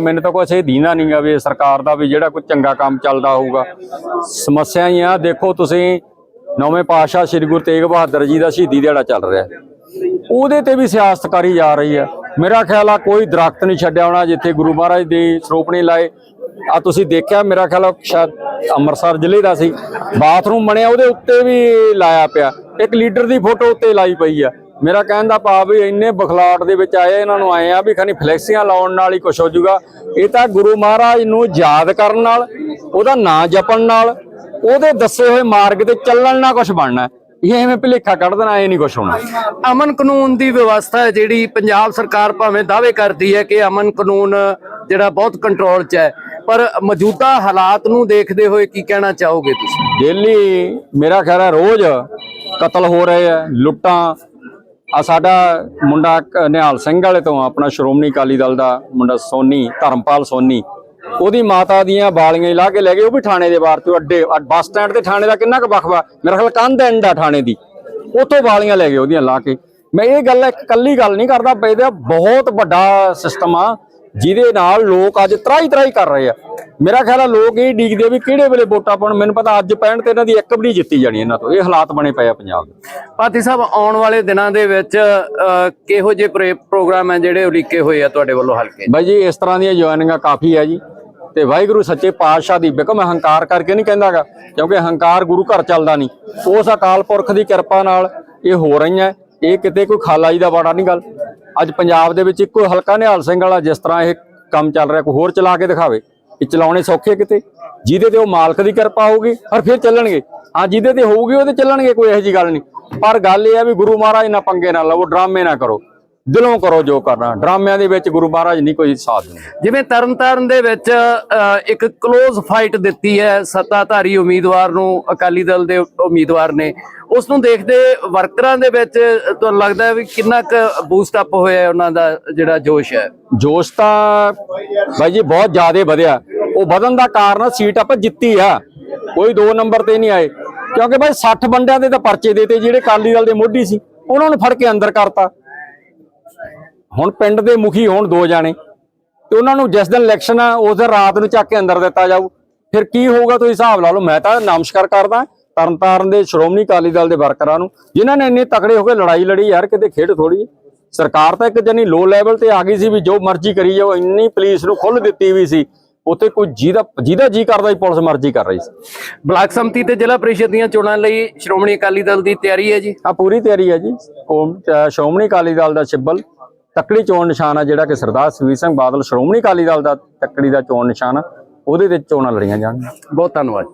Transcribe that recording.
ਮੈਨੂੰ ਤਾਂ ਕੁਛ ਇਹ ਦੀਨਾ ਨਹੀਂਗਾ ਵੀ ਸਰਕਾਰ ਦਾ ਵੀ ਜਿਹੜਾ ਕੋਈ ਚੰਗਾ ਕੰਮ ਚੱਲਦਾ ਹੋਊਗਾ। ਸਮੱਸਿਆ ਹੀ ਆ, ਦੇਖੋ ਤੁਸੀਂ ਨੌਵੇਂ ਪਾਤਸ਼ਾਹ ਸ੍ਰੀ ਗੁਰੂ ਤੇਗ ਬਹਾਦਰ ਜੀ ਦਾ ਸ਼ਹੀਦੀ ਦਿਹਾੜਾ ਚੱਲ ਰਿਹਾ। ਉਹਦੇ ਤੇ ਵੀ ਸਿਆਸਤ ਕਰੀ ਜਾ ਰਹੀ ਆ। ਮੇਰਾ ਖਿਆਲ ਆ ਕੋਈ ਦਰਖਤ ਨਹੀਂ ਛੱਡਿਆ ਹੋਣਾ ਜਿੱਥੇ ਗੁਰੂ ਮਹਾਰਾਜ ਦੀ ਸਰੋਪਣੀ ਲਾਏ। ਆ ਤੁਸੀਂ ਦੇਖਿਆ, ਮੇਰਾ ਖਿਆਲ ਆ ਸ਼ਾਇਦ ਅੰਮ੍ਰਿਤਸਰ ਜ਼ਿਲ੍ਹੇ ਦਾ ਸੀ। ਬਾਥਰੂਮ ਬਣਿਆ, ਉਹਦੇ ਉੱਤੇ ਵੀ ਲਾਇਆ ਪਿਆ। ਇੱਕ ਲੀਡਰ ਦੀ ਫੋਟੋ ਉੱਤੇ ਲਾਈ ਪਈ ਆ। ਮੇਰਾ ਕਹਿਣ ਦਾ ਭਾਵ ਵੀ ਇੰਨੇ ਬਖਲਾਟ ਦੇ ਵਿੱਚ ਆਏ ਇਹਨਾਂ ਨੂੰ ਆਏ ਆ ਵੀ ਖਾਨੀ ਫਲੈਕਸੀਆਂ ਲਾਉਣ ਨਾਲ ਹੀ ਕੁਝ ਹੋ ਜਾਊਗਾ। ਇਹ ਤਾਂ ਗੁਰੂ ਮਹਾਰਾਜ ਨੂੰ ਯਾਦ ਕਰਨ ਨਾਲ ਉਹਦਾ ਨਾਂ ਜਪਣ ਨਾਲ ਉਹਦੇ ਦੱਸੇ ਹੋਏ ਮਾਰਗ ਤੇ ਚੱਲਣ ਨਾਲ ਕੁਝ ਬਣਨਾ। ਇਹ ਐਵੇਂ ਭੁਲੇਖਾ ਕੱਢ ਦੇਣਾ ਇਹ ਨਹੀਂ ਕੁਝ ਹੋਣਾ। ਅਮਨ ਕਾਨੂੰਨ ਦੀ ਵਿਵਸਥਾ ਹੈ ਜਿਹੜੀ ਪੰਜਾਬ ਸਰਕਾਰ ਭਾਵੇਂ ਦਾਅਵੇ ਕਰਦੀ ਹੈ ਕਿ ਅਮਨ ਕਾਨੂੰਨ ਜਿਹੜਾ ਬਹੁਤ ਕੰਟਰੋਲ 'ਚ ਹੈ। ਪਰ ਮੌਜੂਦਾ ਹਾਲਾਤ ਨੂੰ ਦੇਖਦੇ ਹੋਏ ਕੀ ਕਹਿਣਾ ਚਾਹੋਗੇ ਤੁਸੀਂ? ਡੇਲੀ ਮੇਰਾ ਖਿਆਲ ਹੈ ਰੋਜ਼ ਕਤਲ ਹੋ ਰਹੇ ਆ ਲੁੱਟਾਂ ਆ ਸਾਡਾ ਮੁੰਡਾ ਕ- ਨਿਹਾਲ ਸਿੰਘ ਵਾਲੇ ਤੋਂ ਆਪਣਾ ਸ਼੍ਰੋਮਣੀ ਅਕਾਲੀ ਦਲ ਦਾ ਮੁੰਡਾ ਸੋਨੀ, ਧਰਮਪਾਲ ਸੋਨੀ। ਉਹਦੀ ਮਾਤਾ ਦੀਆਂ ਬਾਲੀਆਂ ਹੀ ਲਾ ਕੇ ਲੈ ਗਏ, ਉਹ ਵੀ ਥਾਣੇ ਦੇ ਬਾਹਰ ਤੋਂ ਅੱਡੇ ਬੱਸ ਸਟੈਂਡ ਤੇ ਥਾਣੇ ਦਾ ਕਿੰਨਾ ਕੁ ਵਖਵਾ ਮੇਰਾ ਖਿਆਲ ਕੰਧ ਐਂਡ ਆ ਥਾਣੇ ਦੀ। ਉੱਥੋਂ ਬਾਲੀਆਂ ਲੈ ਗਏ ਉਹਦੀਆਂ ਲਾ ਕੇ। ਮੈਂ ਇਹ ਗੱਲ, ਇੱਕ ਕੱਲੀ ਗੱਲ ਨਹੀਂ ਕਰਦਾ ਪਏ ਇਹਦਾ ਬਹੁਤ ਵੱਡਾ ਸਿਸਟਮ ਆ। ਜਿਹਦੇ ਨਾਲ ਲੋਕ ਅੱਜ ਤਰਾਈ ਤਰਾਈ ਕਰ ਰਹੇ ਆ। ਮੇਰਾ ਖਿਆਲ ਆ ਲੋਕ ਇਹ ਡੀਕਦੇ ਵੀ ਕਿਹੜੇ ਵੇਲੇ ਵੋਟਾਂ ਪਾਉਣ ਮੈਨੂੰ ਪਤਾ ਅੱਜ ਪੈਣ ਤੇ ਇਹਨਾਂ ਦੀ ਇੱਕ ਵੀ ਜਿੱਤੀ ਜਾਣੀ ਇਹਨਾਂ ਤੋਂ। ਇਹ ਹਾਲਾਤ ਬਣੇ ਪਏ ਆ ਪੰਜਾਬ ਦੇ। ਪਾਤੀ ਸਾਹਿਬ ਆਉਣ ਵਾਲੇ ਦਿਨਾਂ ਦੇ ਵਿੱਚ ਕਿਹੋ ਜਿਹੇ ਪ੍ਰੋ- ਪ੍ਰੋਗਰਾਮ ਹੈ ਜਿਹੜੇ ਉਲੀਕੇ ਹੋਏ ਆ ਤੁਹਾਡੇ ਵੱਲੋਂ ਹਲਕੇ? ਬਾਈ ਜੀ ਇਸ ਤਰ੍ਹਾਂ ਦੀਆਂ ਜੁਆਇਨਿੰਗਾਂ ਕਾਫੀ ਹੈ ਜੀ। ਤੇ ਵਾਹਿਗੁਰੂ ਸੱਚੇ ਪਾਤਸ਼ਾਹ ਦੀ ਬਿਕਮ ਹੰਕਾਰ ਕਰਕੇ ਨਹੀਂ ਕਹਿੰਦਾਗਾ ਕਿਉਂਕਿ ਹੰਕਾਰ ਗੁਰੂ ਘਰ ਚੱਲਦਾ ਨਹੀਂ। ਉਸ ਅਕਾਲ ਪੁਰਖ ਦੀ ਕਿਰਪਾ ਨਾਲ ਇਹ ਹੋ ਰਹੀਆਂ। ਇਹ ਕਿਤੇ ਕੋਈ ਖਾਲਾਈ ਦਾ ਬਾੜਾ ਨਹੀਂ ਗੱਲ। ਅੱਜ ਪੰਜਾਬ ਦੇ ਵਿੱਚ ਇੱਕੋ ਹਲਕਾ ਨਿਹਾਲ ਸਿੰਘ ਵਾਲਾ ਜਿਸ ਤਰ੍ਹਾਂ ਇਹ ਕੰਮ ਚੱਲ ਰਿਹਾ, ਕੋਈ ਹੋਰ ਚਲਾ ਕੇ ਦਿਖਾਵੇ ਇਹ ਚਲਾਉਣੇ ਸੌਖੇ ਕਿਤੇ, ਜਿਹਦੇ ਤੇ ਉਹ ਮਾਲਕ ਦੀ ਕਿਰਪਾ ਹੋਊਗੀ ਪਰ ਫਿਰ ਚੱਲਣਗੇ। ਹਾਂ, ਜਿਹਦੇ ਤੇ ਹੋਊਗੀ ਉਹਦੇ ਚੱਲਣਗੇ, ਕੋਈ ਇਹੋ ਜੀ ਗੱਲ ਨਹੀਂ। ਪਰ ਗੱਲ ਇਹ ਆ ਵੀ ਗੁਰੂ ਮਹਾਰਾਜ ਨਾਲ ਪੰਗੇ ਨਾ ਲਵੋ, ਡਰਾਮੇ ਨਾ ਕਰੋ। ਦਿਲੋਂ ਕਰੋ ਜੋ ਕਰਨਾ। ਡਰਾਮਿਆਂ ਦੇ ਵਿੱਚ ਗੁਰੂ ਮਹਾਰਾਜ ਨਹੀਂ ਕੋਈ ਸਾਥ ਦਿੰਦੇ। ਜਿਵੇਂ ਤਰਨਤਾਰਨ ਦੇ ਵਿੱਚ ਇੱਕ ਕਲੋਜ਼ ਫਾਈਟ ਦਿੱਤੀ ਹੈ ਸੱਤਾਧਾਰੀ ਉਮੀਦਵਾਰ ਨੂੰ ਅਕਾਲੀ ਦਲ ਦੇ ਉਮੀਦਵਾਰ ਨੇ। ਉਸ ਨੂੰ ਦੇਖਦੇ ਵਰਕਰਾਂ ਦੇ ਵਿੱਚ ਤੁਹਾਨੂੰ ਲੱਗਦਾ ਹੈ ਵੀ ਕਿੰਨਾ ਕੁ ਬੂਸਟ ਅਪ ਹੋਇਆ ਹੈ ਉਹਨਾਂ ਦਾ ਜਿਹੜਾ ਜੋਸ਼ ਹੈ? ਜੋਸ਼ ਤਾਂ ਬਾਈ ਜੀ ਬਹੁਤ ਜ਼ਿਆਦਾ ਵਧਿਆ। ਉਹ ਵਧਣ ਦਾ ਕਾਰਨ ਸੀਟ ਆਪਾਂ ਜਿੱਤੀ ਆ। ਕੋਈ 2 ਨੰਬਰ ਤੇ ਨਹੀਂ ਆਏ। ਕਿਉਂਕਿ ਬਾਈ 60 ਬੰਦਿਆਂ ਦੇ ਤਾਂ ਪਰਚੇ ਦੇਤੇ ਜਿਹੜੇ ਕਾਲੀ ਦਲ ਦੇ ਮੋਢੀ ਸੀ ਉਹਨਾਂ ਨੂੰ ਫੜ ਕੇ ਅੰਦਰ ਕਰਤਾ। ਹੁਣ ਪਿੰਡ ਦੇ ਮੁਖੀ ਹੋਣ ਦੋ ਜਾਣੇ ਤੇ ਉਹਨਾਂ ਨੂੰ ਜਿਸ ਦਿਨ ਇਲੈਕਸ਼ਨ ਆ ਉਸ ਦਿਨ ਰਾਤ ਨੂੰ ਚੱਕ ਕੇ ਅੰਦਰ ਦਿੱਤਾ ਜਾਊ। ਫਿਰ ਕੀ ਹੋਊਗਾ ਤੁਸੀਂ ਹਿਸਾਬ ਲਾ ਲਓ ਮੈਂ ਤਾਂ ਨਮਸਕਾਰ ਕਰਦਾ ਤਰਨਤਾਰਨ ਦੇ ਸ਼੍ਰੋਮਣੀ ਅਕਾਲੀ ਦਲ ਦੇ ਵਰਕਰਾਂ ਨੂੰ ਜਿਨ੍ਹਾਂ ਨੇ ਇੰਨੇ ਤਕੜੇ ਹੋ ਕੇ ਲੜਾਈ ਲੜੀ ਯਾਰ ਕਿਤੇ ਖੇਡ ਥੋੜੀ ਸਰਕਾਰ ਤਾਂ ਇੱਕ ਜਨੀ ਲੋ ਲੈਵਲ ਤੇ ਆ ਗਈ ਸੀ ਵੀ ਜੋ ਮਰਜ਼ੀ ਕਰੀ ਜਾਓ ਇੰਨੀ ਪੁਲਿਸ ਨੂੰ ਖੁੱਲ ਦਿੱਤੀ ਵੀ ਸੀ। ਉੱਥੇ ਕੋਈ ਜਿਹਦਾ ਜਿਹਦਾ ਜੀ ਕਰਦਾ ਸੀ ਪੁਲਿਸ ਮਰਜ਼ੀ ਕਰ ਰਹੀ ਸੀ। ਬਲਾਕ ਸੰਮਤੀ ਤੇ ਜ਼ਿਲ੍ਹਾ ਪ੍ਰੀਸ਼ਦ ਦੀਆਂ ਚੋਣਾਂ ਲਈ ਸ਼੍ਰੋਮਣੀ ਅਕਾਲੀ ਦਲ ਦੀ ਤਿਆਰੀ ਹੈ ਜੀ? ਆ ਪੂਰੀ ਤਿਆਰੀ ਹੈ ਜੀ। ਸ਼੍ਰੋਮਣੀ ਅਕਾਲੀ ਦਲ ਦਾ ਸਿੱਬਲ ਤੱਕੜੀ ਚੋਣ ਨਿਸ਼ਾਨ ਆ ਜਿਹੜਾ ਕਿ ਸਰਦਾਰ ਸੁਖਬੀਰ ਸਿੰਘ ਬਾਦਲ, ਸ਼੍ਰੋਮਣੀ ਅਕਾਲੀ ਦਲ ਦਾ ਤੱਕੜੀ ਦਾ ਚੋਣ ਨਿਸ਼ਾਨ ਆ, ਉਹਦੇ ਤੇ ਚੋਣਾਂ ਲੜੀਆਂ ਜਾਣਗੀਆਂ। ਬਹੁਤ ਧੰਨਵਾਦ